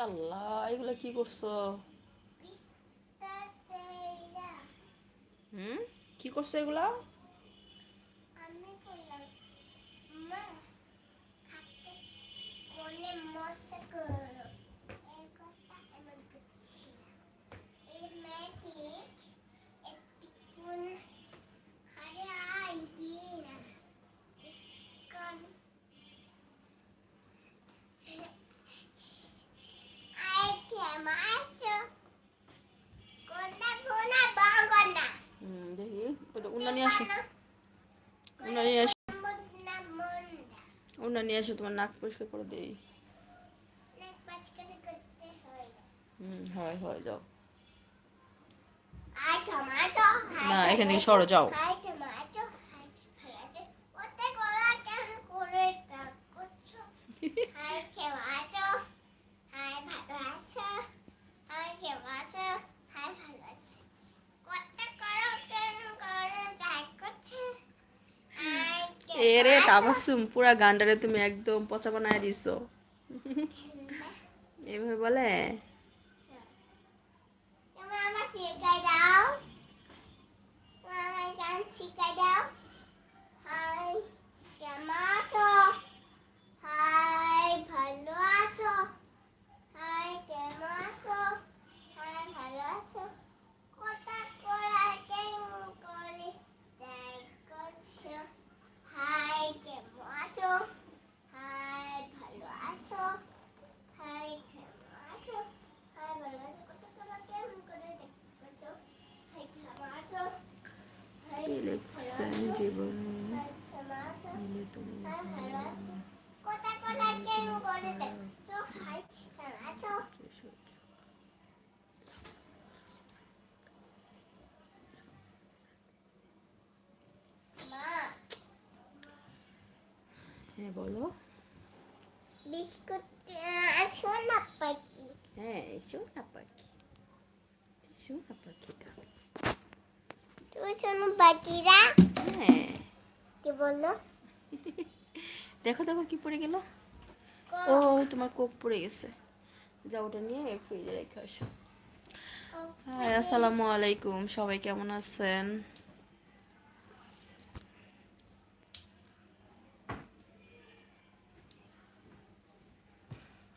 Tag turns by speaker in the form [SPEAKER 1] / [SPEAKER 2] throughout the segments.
[SPEAKER 1] আল্লাহ এগুলো কি করছ হুম কি করছ এগুলা
[SPEAKER 2] আমি বললাম মা হাতে কোলে মশা করো এই কথা এমন করছি এই ম্যাজিক একটি কোন খারে আই গিয়ে না চিকন আই কে মাসো কোনটা ফোনা বাঙ্গন না
[SPEAKER 1] হুম দেখি ওটা উন্না নিয়ে আসো উন্না নিয়ে আসো
[SPEAKER 2] মুন্না মুন্না
[SPEAKER 1] আসো তোমার নাক পরিষ্কার করে দেই।
[SPEAKER 2] হয়।
[SPEAKER 1] হুম হয় হয় যাও। না এখান থেকে সরো যাও
[SPEAKER 2] হাই টমাটো হাই ভালো আছে ওতে গলা কেন করে টাক করছ হাই টমাটো হাই ভালো আছো হাই টমাটো হাই ভালো আছে কত করো কেন করে টাক করছ হাই
[SPEAKER 1] এরে তাবাসুম পুরা গান্ডারে তুমি একদম পচা বানায় দিছো। এভাবে বলে
[SPEAKER 2] তুমি আমার শিখাই দাও তুমি আমার গান শিখাই দাও হাই কেমন আছো হাই ভালো আছো হাই কেমন আছো হাই ভালো আছো কথা করা কেমন করে তাই করছ হাই কেমন আছো হাই ভালো আছো হাই কেমন আছো হাই ভালো আছো কথা করা কেমন করে দেখছ হাই কেমন আছো হাই
[SPEAKER 1] কি লিখছেন জীবনে
[SPEAKER 2] হাই কেমন আছো
[SPEAKER 1] মিলে তুমি
[SPEAKER 2] হাই ভালো আছো কথা করা কেমন করে দেখছ হাই কেমন আছো মা
[SPEAKER 1] হ্যাঁ বলো।
[SPEAKER 2] বিস্কুট আছো না পাকি
[SPEAKER 1] হ্যাঁ সোনা পাখি। সোনা পাখিটা
[SPEAKER 2] তুমি শোনো পাখিরা।
[SPEAKER 1] হ্যাঁ।
[SPEAKER 2] কি বলল?
[SPEAKER 1] দেখো দেখো কি পড়ে গেল। ও তোমার কোক পড়ে গেছে। যাও ওটা নিয়ে ফ্রিজে রেখে আসো। হ্যাঁ আসসালামু আলাইকুম। সবাই কেমন আছেন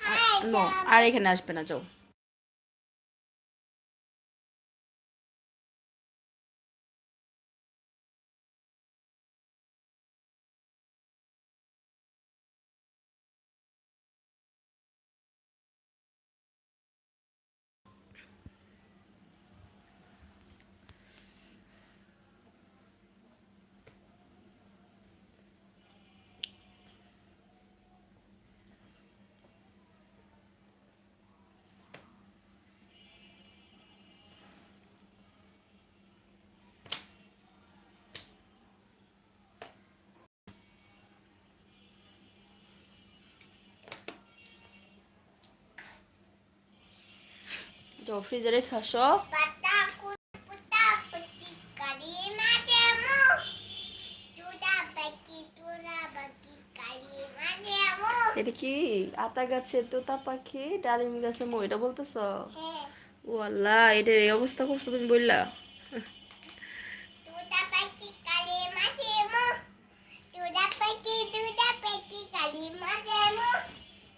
[SPEAKER 1] নো আর এখানে আসবে না যাও।
[SPEAKER 2] বাকি কারি মাঝে মু
[SPEAKER 1] এটা কি? আতা গাছে তোতা পাখি ডালিম গাছে মো এটা বলতেছ?
[SPEAKER 2] হ্যাঁ।
[SPEAKER 1] ও আল্লাহ এটার এই অবস্থা করছ তুমি বললা
[SPEAKER 2] চুড়া বাকি কারি মাঝে মু চুড়া বাকি চুড়া বাকি কারি মাঝে মু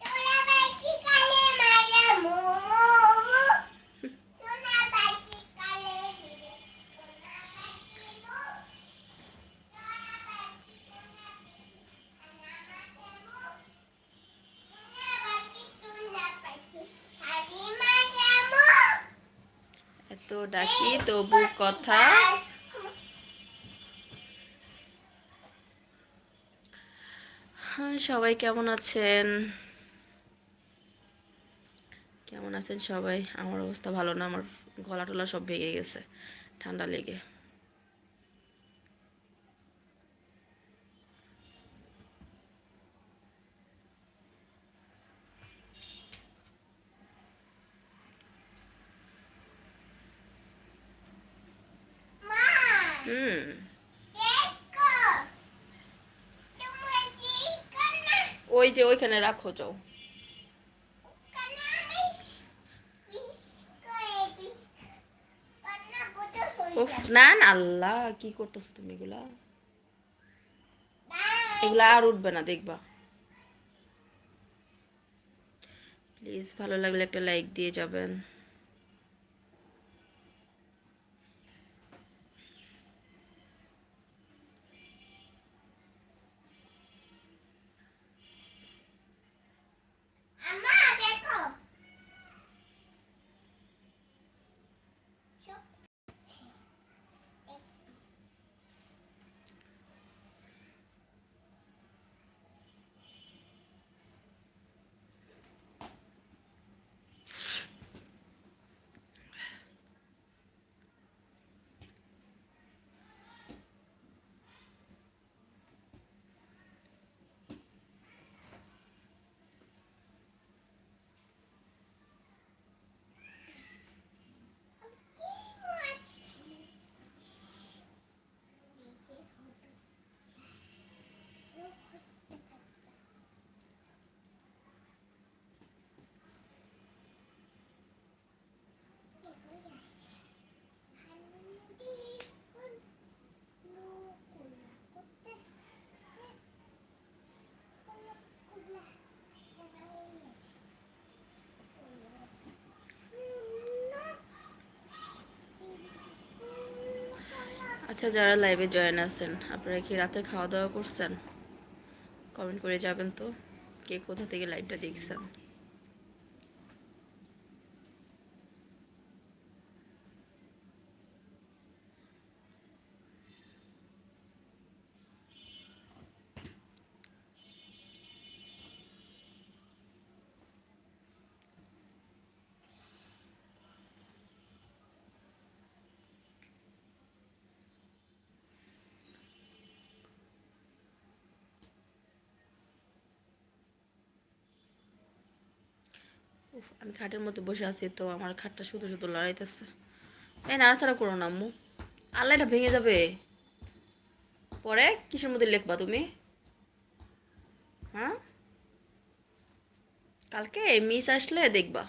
[SPEAKER 2] চুড়া বাকি কারি মাঝে মু মু মু চুড়া বাকি কারি চুড়া বাকি মু চুড়া বাকি চুড়া বাকি চুড়া বাকি কারি মাঝে মু
[SPEAKER 1] এত তবু কথা। হ্যাঁ সবাই কেমন আছেন? কেমন আছেন সবাই? আমার অবস্থা ভালো না, আমার গলা টলা সব ভেঙে গেছে, ঠান্ডা লেগে। ওখানে রাখো, যাও। না না, আল্লাহ, কি করতেছো তুমি এগুলা? এগুলা আর উঠবে না, দেখবা। প্লিজ ভালো লাগলে একটা লাইক দিয়ে যাবেন। আচ্ছা যারা লাইভে জয়েন আছেন, আপনারা কি রাতে খাওয়া দাওয়া করছেন? কমেন্ট করে যাবেন তো, কে কোথা থেকে লাইভটা দেখছেন? উফ, আমি খাটের মধ্যে বসে আছি তো আমার খাটটা শুধু শুধু লড়াইতেছে। এই নাড়াচাড়া করো না আম্মু। আল্লাহ এটা ভেঙে যাবে। পরে কিসের মধ্যে লিখবা তুমি? হ্যাঁ? কালকে মিস আসলে দেখবা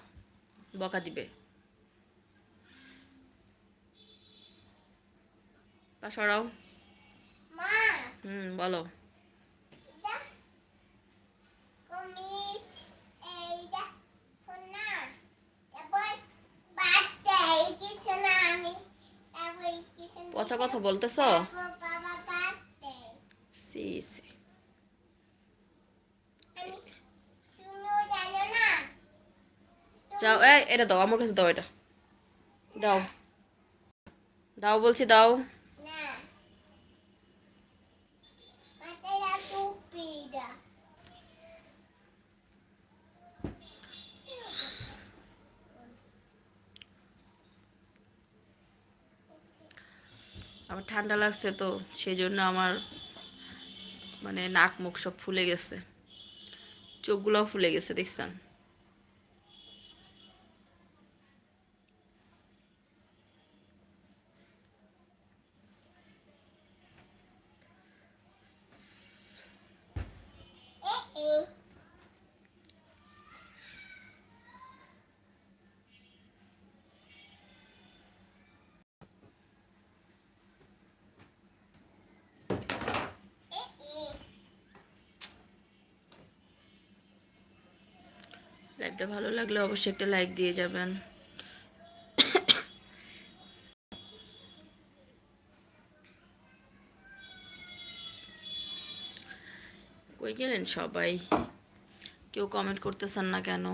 [SPEAKER 1] বকা দিবে। পা সরাও। হুম বলো
[SPEAKER 2] এটা কমিজ এইটা সোনা তারপর বাচ্চা এই কিছু না আমি তারপর এই কিছু
[SPEAKER 1] পচা কথা বলতেছ? যাও এটা দাও আমার কাছে দাও এটা। দাও। দাও বলছি দাও। আমার ঠান্ডা লাগছে তো সেই জন্য আমার মানে নাক মুখ সব ফুলে গেছে। চোখগুলোও ফুলে গেছে, দেখছেন? ভালো লাগলে অবশ্যই একটা লাইক দিয়ে যাবেন। কই গেলেন সবাই? কেউ কমেন্ট করতেছেন না কেন?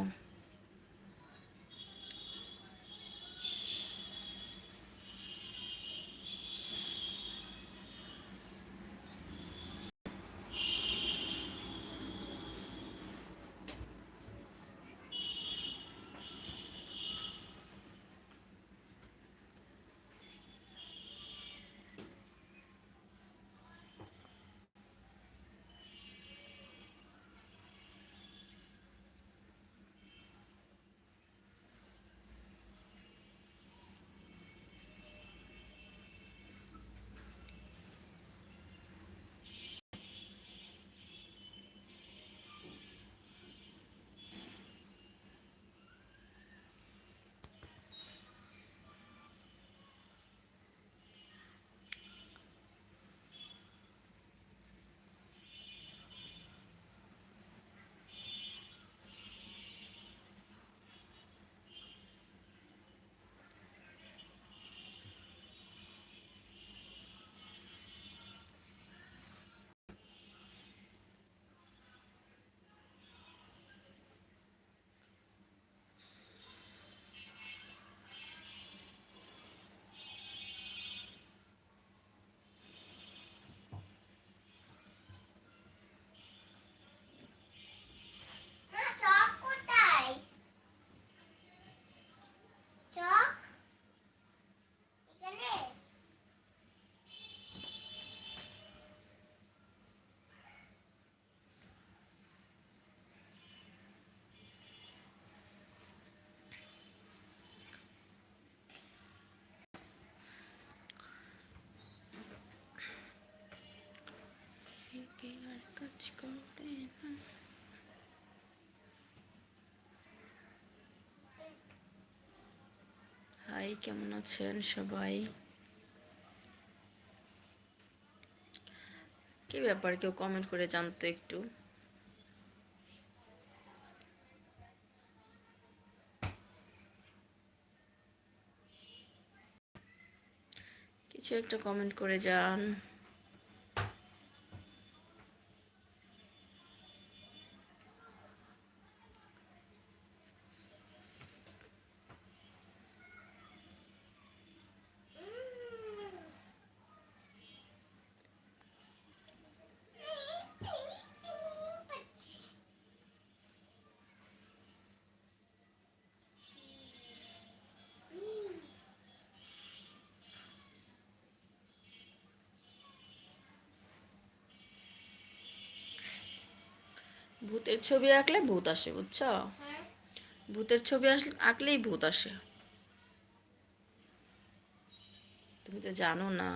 [SPEAKER 1] কেমন আছেন সবাই? কি ব্যাপার, কেউ কমেন্ট করে জানতো একটু। কিছু একটা কমেন্ট করে যান। ভূতের ছবি আঁকলে ভূত আসে বুঝছ? ভূতের ছবি আঁকলেই ভূত আসে। তুমি তো জানো না।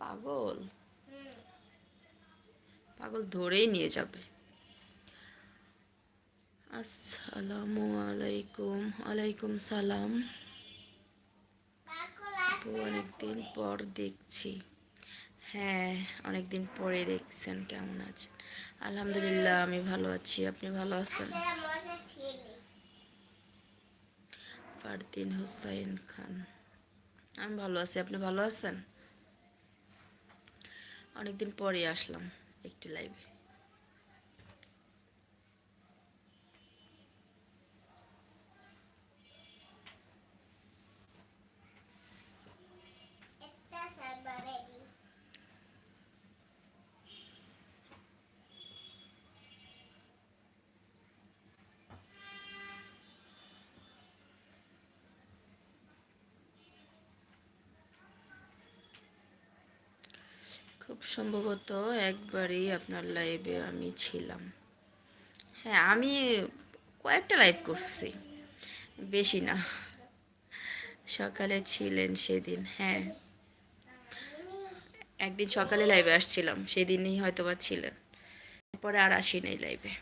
[SPEAKER 1] পাগল? পাগল ধরেই নিয়ে যাবে। আসসালামু আলাইকুম। ওয়ালাইকুম সালাম। আপু অনেকদিন পর দেখছি। হ্যাঁ অনেকদিন পরে দেখছেন কেমন আছেন। আলহামদুলিল্লাহ, আমি ভালো আছি। আপনি ভালো আছেন? ফারদিন হুসাইন খান। আমি ভালো আছি। আপনি ভালো আছেন? অনেকদিন পরে আসলাম একটু লাইভে খুব সম্ভবত একবারই আপনার লাইভে আমি ছিলাম। হ্যাঁ আমি কয়েকটা লাইভ করছি, বেশি না। সকালে ছিলেন সেদিন হ্যাঁ। একদিন সকালে লাইভে আসছিলাম, সেদিনই হয়তো বা ছিলেন। পরে আর আসি নাই লাইভে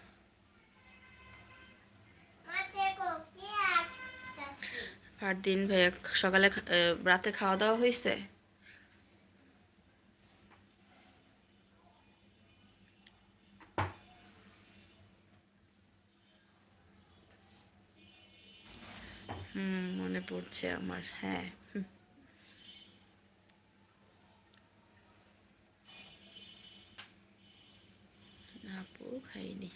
[SPEAKER 1] ফারদিন ভাইয়া সকালে রাতে খাওয়া দাওয়া হয়েছে? মনে পড়ছে আমার হ্যাঁ। আপু খাইনি।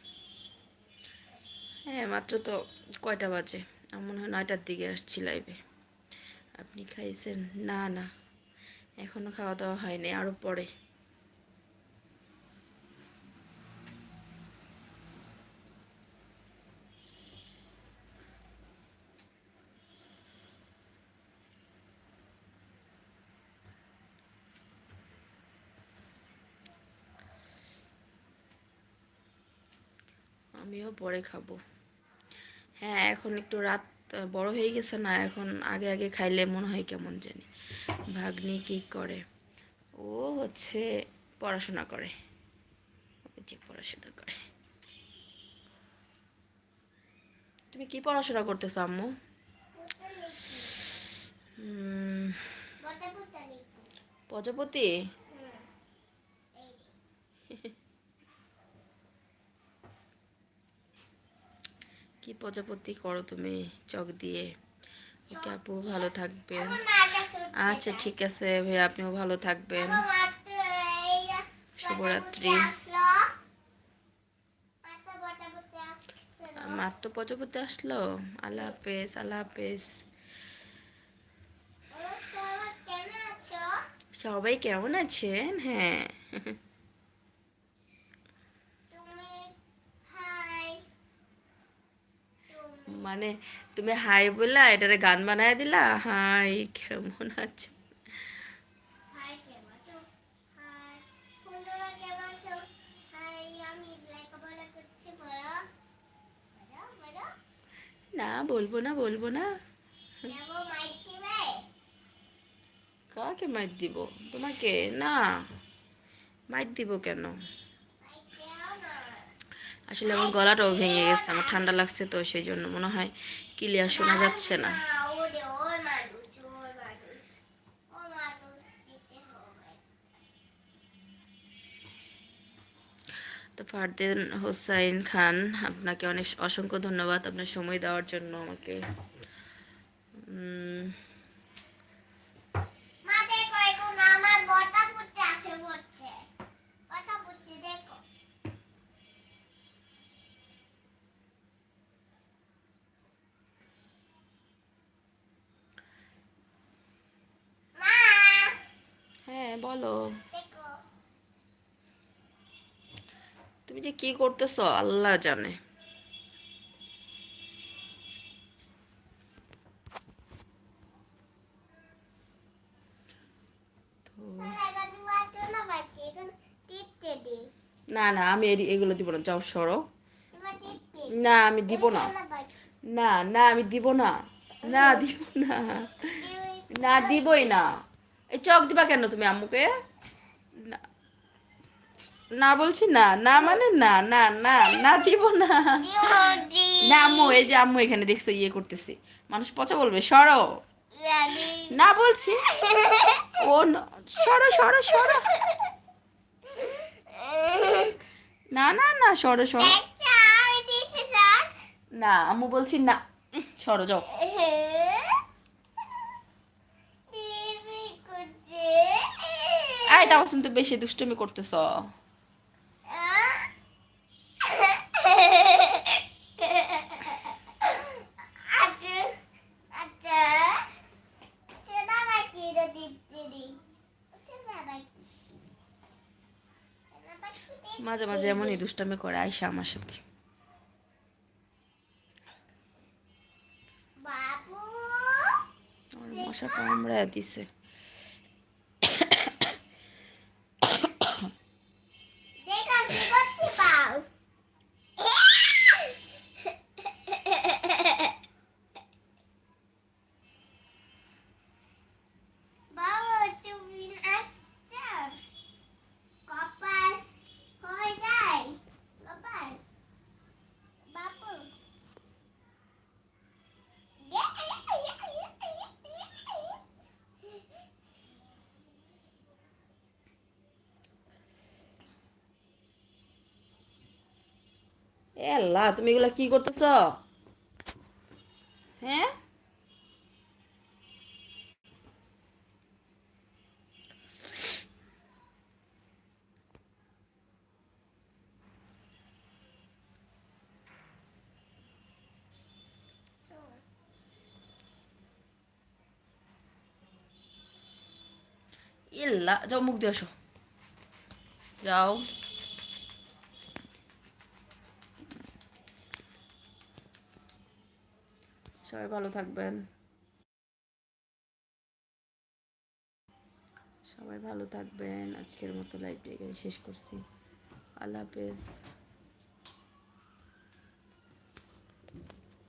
[SPEAKER 1] হ্যাঁ মাত্র তো কয়টা বাজে? আমার মনে হয় নয়টার দিকে আসছি লাইভে আপনি খাইছেন? না না। এখনও খাওয়া দাওয়া হয়নি আরও পরে। আমিও পরে খাব। হ্যাঁ এখন একটু রাত বড় হয়ে গেছে না এখন আগে আগে খাইলে মনে হয় কেমন জানি। ভাগ্নি কি করে? ও হচ্ছে পড়াশোনা করে। যে পড়াশোনা করে। তুমি কি পড়াশোনা করতেছো আম্মু? প্রজাপতি
[SPEAKER 2] এই
[SPEAKER 1] কি প্রজাপতি করো তুমি চক দিয়ে? ওকে আপু ভালো থাকবেন। আচ্ছা ঠিক আছে ভাইয়া আপনিও ভালো থাকবেন। শুভরাত্রি। মার তো প্রজাপতি আসলো। আল্লাহ হাফেজ আল্লাহ হাফেজ।
[SPEAKER 2] সবাই কেমন
[SPEAKER 1] আছেন? হ্যাঁ
[SPEAKER 2] তুমি হাই তুমি
[SPEAKER 1] মানে তুমি হাই বললা এটারে গান বানায় দিলা? হাই কেমন আছো? না বলব না বলব না। কাকে মাইর দিব? তোমাকে? না। মাইর দিব কেন? আসলে আমার গলাটাও ভেঙে গেছে, আমার ঠান্ডা লাগছে তো সেই জন্য মনে হয় ক্লিয়ার শোনা যাচ্ছে না। তো ফারদিন হোসাইন খান, আপনাকে অনেক অসংখ্য ধন্যবাদ আপনার সময় দেওয়ার জন্য আমাকে উম,
[SPEAKER 2] মাঠে কয় কোন আমার বটা পুত্র আছে বলছে বটা পুত্র দেখো মা
[SPEAKER 1] হ্যাঁ বলো
[SPEAKER 2] দেখো
[SPEAKER 1] তুমি যে কি করতেছো? আল্লাহ জানে। না না, আমি এগুলো দিব না। যাও, সরো। না, আমি দিব না। না না, আমি দিব না। না, দিব না। না, দিবই না। এই চক দিবা কেন তুমি, আম্মুকে? না বলছি না না মানে না না না না দিব না। না, আম্মু, এই যে আম্মু এখানে দেখছ ইয়ে করতেছি। মানুষ পচা বলবে, সরো। না বলছি। ও সরো সরো সরো। না না না, সরো সরো। না, আম্মু বলছি না। সরো, যাও।
[SPEAKER 2] করছে
[SPEAKER 1] তাও তুমি তো বেশি দুষ্টুমি করতেছ
[SPEAKER 2] আচ্ছা আচ্ছা সেটা বাকি রে দিদি সেটা বাকি সেটা বাকি দে।
[SPEAKER 1] মাঝে মাঝে এমনই দুষ্টামি করে আইসা আমার সাথে। মশা কামড়ায় দিছে
[SPEAKER 2] দেখা কি করছি পাও বাবু তুমি আসছো কপাল হয়ে যায় কপাল বাবু
[SPEAKER 1] এ আল্লাহ তুমি এগুলা কি করতেছ? হ্যাঁ? ইল্লা যাও মুখ দিয়ে আসো। যাও। সবাই ভালো থাকবেন। সবাই ভালো থাকবেন। আজকের মতো লাইভটা এখানে শেষ করছি। আল্লাহ হাফেজ।